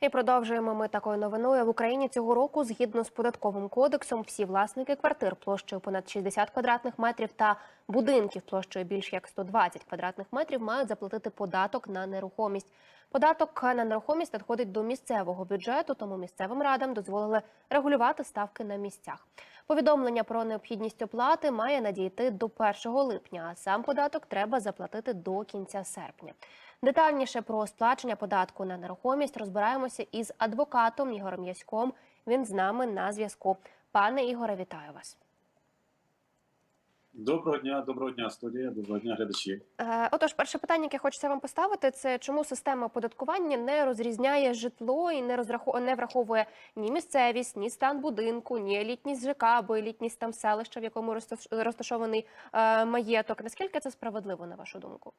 І продовжуємо ми такою новиною. В Україні цього року, згідно з податковим кодексом, всі власники квартир площею понад 60 квадратних метрів та будинків площею більш як 120 квадратних метрів мають заплатити податок на нерухомість. Податок на нерухомість надходить до місцевого бюджету, тому місцевим радам дозволили регулювати ставки на місцях. Повідомлення про необхідність оплати має надійти до 1 липня, а сам податок треба заплатити до кінця серпня. Детальніше про сплачення податку на нерухомість розбираємося із адвокатом Ігорем Яськом. Він з нами на зв'язку. Пане Ігоре, вітаю вас. Доброго дня, доброго дня, студія, доброго дня, глядачі. Е, Отож, перше питання, яке хочеться вам поставити, це чому система оподаткування не розрізняє житло і не розраху... не враховує ні місцевість, ні стан будинку, ні елітність ЖК або елітність там селища, в якому розташ- розташований е, маєток. Наскільки це справедливо, на вашу думку?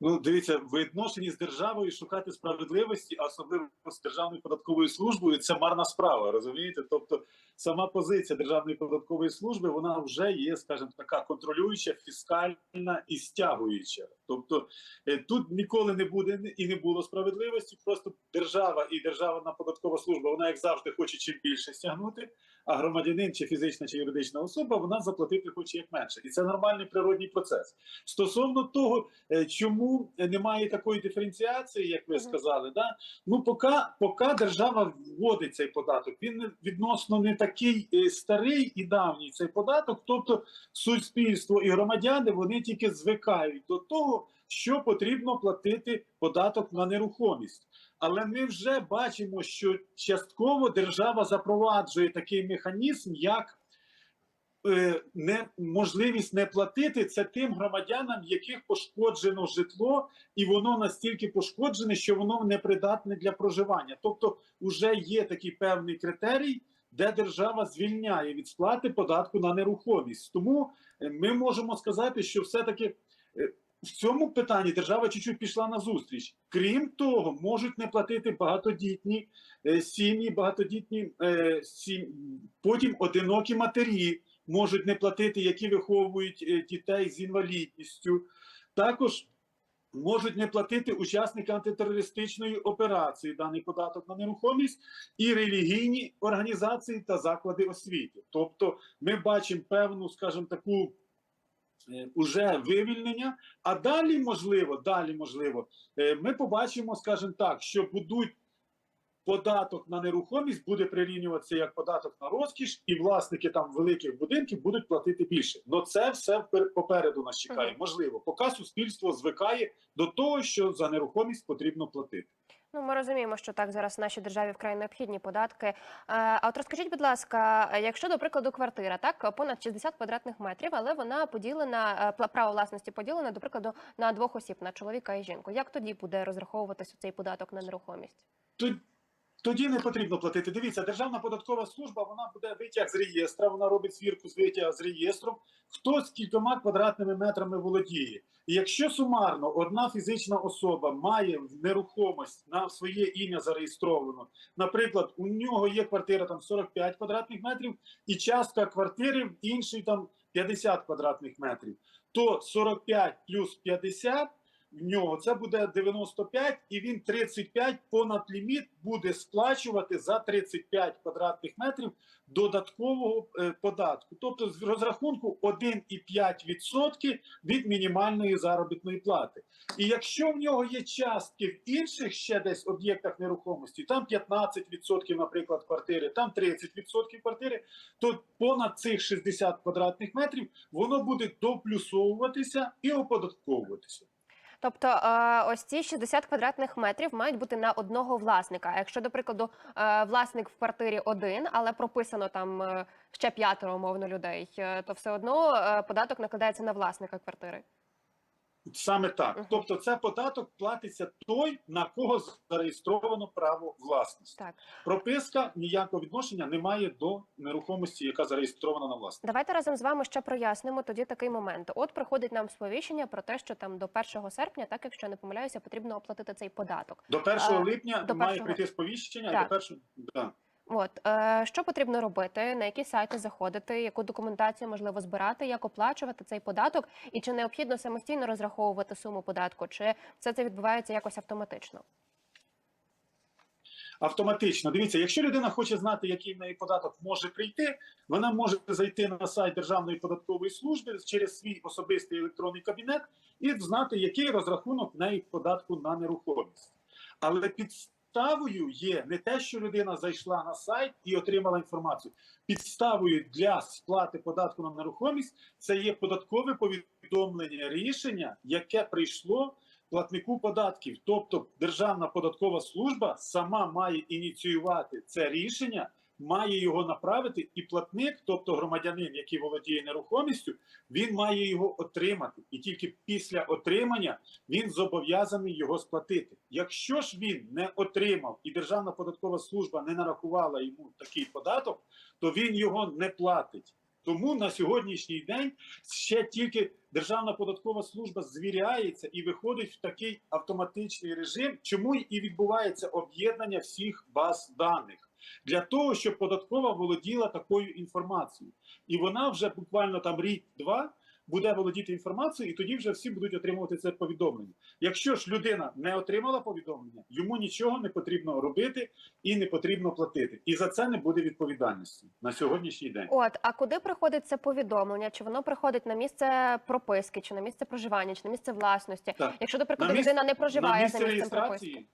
Ну, дивіться, в відношенні з державою шукати справедливості, особливо з державною податковою службою, це марна справа, розумієте? Тобто, сама позиція державної податкової служби вона вже є, скажімо, така контролююча, фіскальна і стягуюча. Тобто е, тут ніколи не буде і не було справедливості. Просто держава і державна податкова служба, вона як завжди хоче чим більше стягнути. А громадянин, чи фізична, чи юридична особа, вона заплатити хоче як менше, і це нормальний природній процес. Стосовно того, е, чому немає такої диференціації, як ви сказали, да ну поки, поки держава вводить цей податок, він відносно не такий е, старий і давній цей податок. Тобто, суспільство і громадяни вони тільки звикають до того, що потрібно платити податок на нерухомість. Але ми вже бачимо, що частково держава запроваджує такий механізм, як е, не, можливість не платити це тим громадянам, яких пошкоджено житло, і воно настільки пошкоджене, що воно непридатне для проживання. Тобто, вже є такий певний критерій, де держава звільняє від сплати податку на нерухомість. Тому е, ми можемо сказати, що все-таки. В цьому питанні держава чуть-чуть пішла на зустріч. Крім того, можуть не платити багатодітні е, сім'ї, багатодітні е, сім... потім одинокі матері можуть не платити, які виховують е, дітей з інвалідністю. Також можуть не платити учасники антитерористичної операції даний податок на нерухомість і релігійні організації та заклади освіти. Тобто, ми бачимо певну, скажімо, таку. Е, Уже вивільнення, а далі можливо, далі можливо, е, ми побачимо, скажімо так, що будуть податок на нерухомість буде прирівнюватися як податок на розкіш, і власники там великих будинків будуть платити більше. Но це все попереду нас чекає. Можливо, поки суспільство звикає до того, що за нерухомість потрібно платити. Ну, ми розуміємо, що так зараз в нашій державі вкрай необхідні податки. Е, А от розкажіть, будь ласка, якщо до прикладу квартира, так понад 60 квадратних метрів, але вона поділена е, право власності поділена, до прикладу, на двох осіб, на чоловіка і жінку. Як тоді буде розраховуватися цей податок на нерухомість? Тут тоді не потрібно платити. Дивіться, Державна податкова служба вона буде витяг з реєстра, вона робить звірку з витяг з реєстром, хто з кількома квадратними метрами володіє. І якщо сумарно одна фізична особа має нерухомість на своє ім'я зареєстровано, наприклад, у нього є квартира там 45 квадратних метрів, і частка квартири в іншій там 50 квадратних метрів, то 45 плюс 50 в нього це буде 95, і він 35 понад ліміт буде сплачувати за 35 квадратних метрів додаткового е, податку. Тобто з розрахунку 1,5% від мінімальної заробітної плати. І якщо в нього є частки в інших ще десь об'єктах нерухомості, там 15%, наприклад, квартири, там 30% квартири, то понад цих 60 квадратних метрів воно буде доплюсовуватися і оподатковуватися. Тобто, е, ось ці 60 квадратних метрів мають бути на одного власника. Якщо, до прикладу, е, власник в квартирі один, але прописано там е, ще п'ятеро умовно людей, то все одно податок накладається на власника квартири. Саме так. Тобто, це податок платиться той, на кого зареєстровано право власності. Так. Прописка ніякого відношення не має до нерухомості, яка зареєстрована на власність. Давайте разом з вами ще прояснимо тоді такий момент. От приходить нам сповіщення про те, що там до 1 серпня, так якщо не помиляюся, потрібно оплатити цей податок. До 1 А, липня до має 1-го. прийти сповіщення, Так. і до першого да. От е, що потрібно робити, на які сайти заходити, яку документацію можливо збирати, як оплачувати цей податок, і чи необхідно самостійно розраховувати суму податку, чи все це відбувається якось автоматично? Автоматично. Дивіться, якщо людина хоче знати, який неї податок може прийти, вона може зайти на сайт Державної податкової служби через свій особистий електронний кабінет і знати, який розрахунок неї податку на нерухомість. Але підставою є не те, що людина зайшла на сайт і отримала інформацію. Підставою для сплати податку на нерухомість це є податкове повідомлення рішення, яке прийшло платнику податків. Тобто Державна податкова служба сама має ініціювати це рішення, має його направити, і платник, тобто громадянин, який володіє нерухомістю, він має його отримати. І тільки після отримання він зобов'язаний його сплатити. Якщо ж він не отримав і Державна податкова служба не нарахувала йому такий податок, то він його не платить. Тому на сьогоднішній день ще тільки Державна податкова служба звіряється і виходить в такий автоматичний режим, чому і відбувається об'єднання всіх баз даних для того, щоб податкова володіла такою інформацією, і вона вже буквально там рік-два буде володіти інформацією, і тоді вже всі будуть отримувати це повідомлення. Якщо ж людина не отримала повідомлення, йому нічого не потрібно робити і не потрібно платити, і за це не буде відповідальності на сьогоднішній день. От, а куди приходить це повідомлення? Чи воно приходить на місце прописки, чи на місце проживання, чи на місце власності? Так. Якщо, до прикладу, На місце- людина не На проживає місце за місцем прописки, реєстрації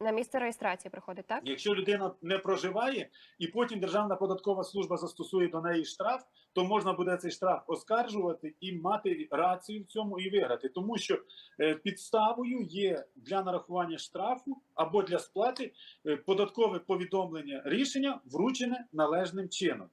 на місце реєстрації приходить, так? Якщо людина не проживає, і потім Державна податкова служба застосує до неї штраф, то можна буде цей штраф оскаржувати і мати рацію в цьому і виграти, тому що е, підставою є для нарахування штрафу або для сплати е, податкове повідомлення рішення, вручене належним чином.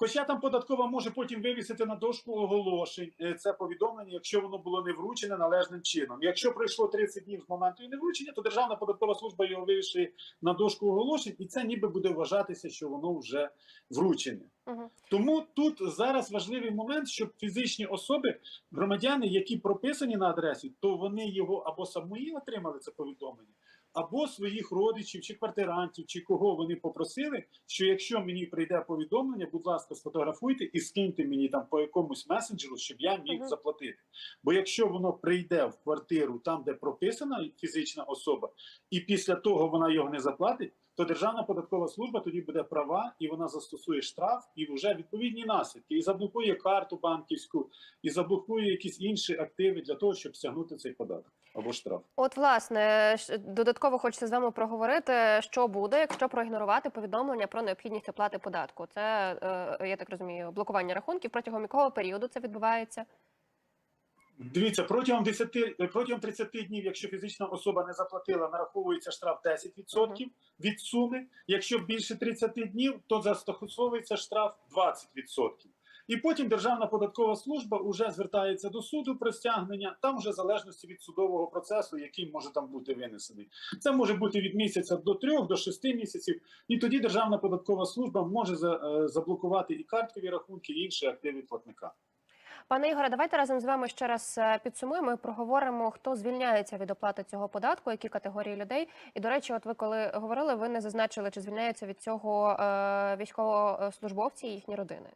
Хоча там податкова може потім вивісити на дошку оголошень е, це повідомлення, якщо воно було не вручене належним чином. Якщо пройшло 30 днів з моменту і не вручення, то Державна податкова служба його вивішує на дошку оголошень, і це ніби буде вважатися, що воно вже вручене. Угу. Тому тут зараз важливий момент, щоб фізичні особи, громадяни, які прописані на адресі, то вони його або самі отримали це повідомлення, або своїх родичів чи квартирантів, чи кого вони попросили, що якщо мені прийде повідомлення, будь ласка, сфотографуйте і скиньте мені там по якомусь месенджеру, щоб я міг заплатити. Бо якщо воно прийде в квартиру там, де прописана фізична особа, і після того вона його не заплатить, то Державна податкова служба тоді буде права і вона застосує штраф і вже відповідні наслідки, і заблокує карту банківську, і заблокує якісь інші активи для того, щоб стягнути цей податок або штраф. От, власне, додатково хочеться з вами проговорити, що буде, якщо проігнорувати повідомлення про необхідність оплати податку. Це, е, я так розумію, блокування рахунків, протягом якого періоду це відбувається? Дивіться, протягом 10, протягом 30 днів, якщо фізична особа не заплатила, нараховується штраф 10% від суми. Якщо більше 30 днів, то застосовується штраф 20%. І потім Державна податкова служба вже звертається до суду про стягнення, там вже в залежності від судового процесу, який може там бути винесений. Це може бути від місяця до трьох, до шести місяців. І тоді Державна податкова служба може е, заблокувати і карткові рахунки, і інші активи платника. Пане Ігоре, давайте разом з вами ще раз е, підсумуємо і проговоримо, хто звільняється від оплати цього податку, які категорії людей. І до речі, от ви коли говорили, ви не зазначили, чи звільняються від цього е, військовослужбовці і їхні родини.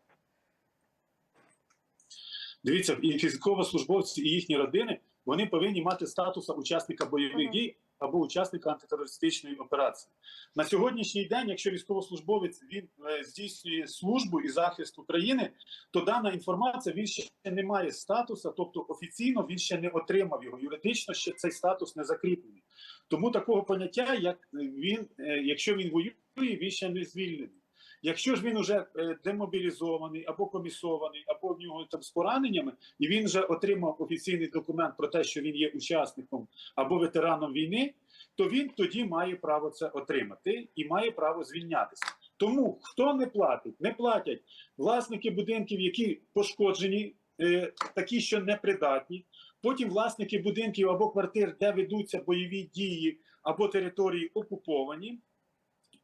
Дивіться, і військовослужбовці і їхні родини вони повинні мати статус учасника бойових дій або учасника антитерористичної операції. На сьогоднішній день, якщо військовослужбовець він е, здійснює службу і захист України, то дана інформація він ще не має статусу, тобто офіційно він ще не отримав його. Юридично ще цей статус не закріплений. Тому такого поняття, як він, е, якщо він воює, він ще не звільнений. Якщо ж він вже е, демобілізований або комісований, або в нього там з пораненнями, і він вже отримав офіційний документ про те, що він є учасником або ветераном війни, то він тоді має право це отримати і має право звільнятися. Тому хто не платить, не платять власники будинків, які пошкоджені, е, такі, що непридатні. Потім власники будинків або квартир, де ведуться бойові дії або території окуповані.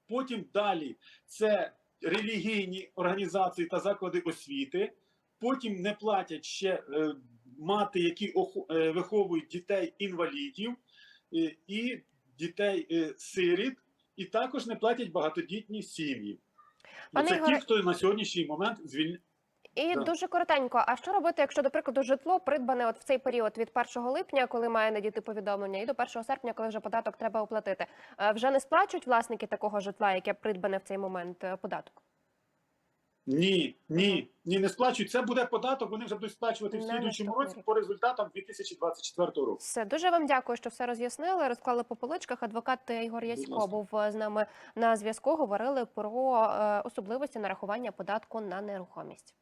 Потім далі це релігійні організації та заклади освіти. Потім не платять ще е, мати, які охо- е, виховують дітей інвалідів е, і дітей е, сиріт, і також не платять багатодітні сім'ї. Це Ігоре- ті, хто на сьогоднішній момент звільняє. І Да. дуже коротенько. А що робити, якщо, до прикладу, житло придбане от в цей період від 1 липня, коли має надійти повідомлення, і до 1 серпня, коли вже податок треба оплатити? Е, Вже не сплачують власники такого житла, яке придбане в цей момент е, податок? Ні, ні, ні, не сплачують. Це буде податок. Вони вже будуть сплачувати в слідуючому році по результатам 2024 року. Все дуже вам дякую, що все роз'яснили. Розклали по поличках. Адвокат Ігор Ясько був е, з нами на зв'язку. Говорили про особливості нарахування податку на нерухомість.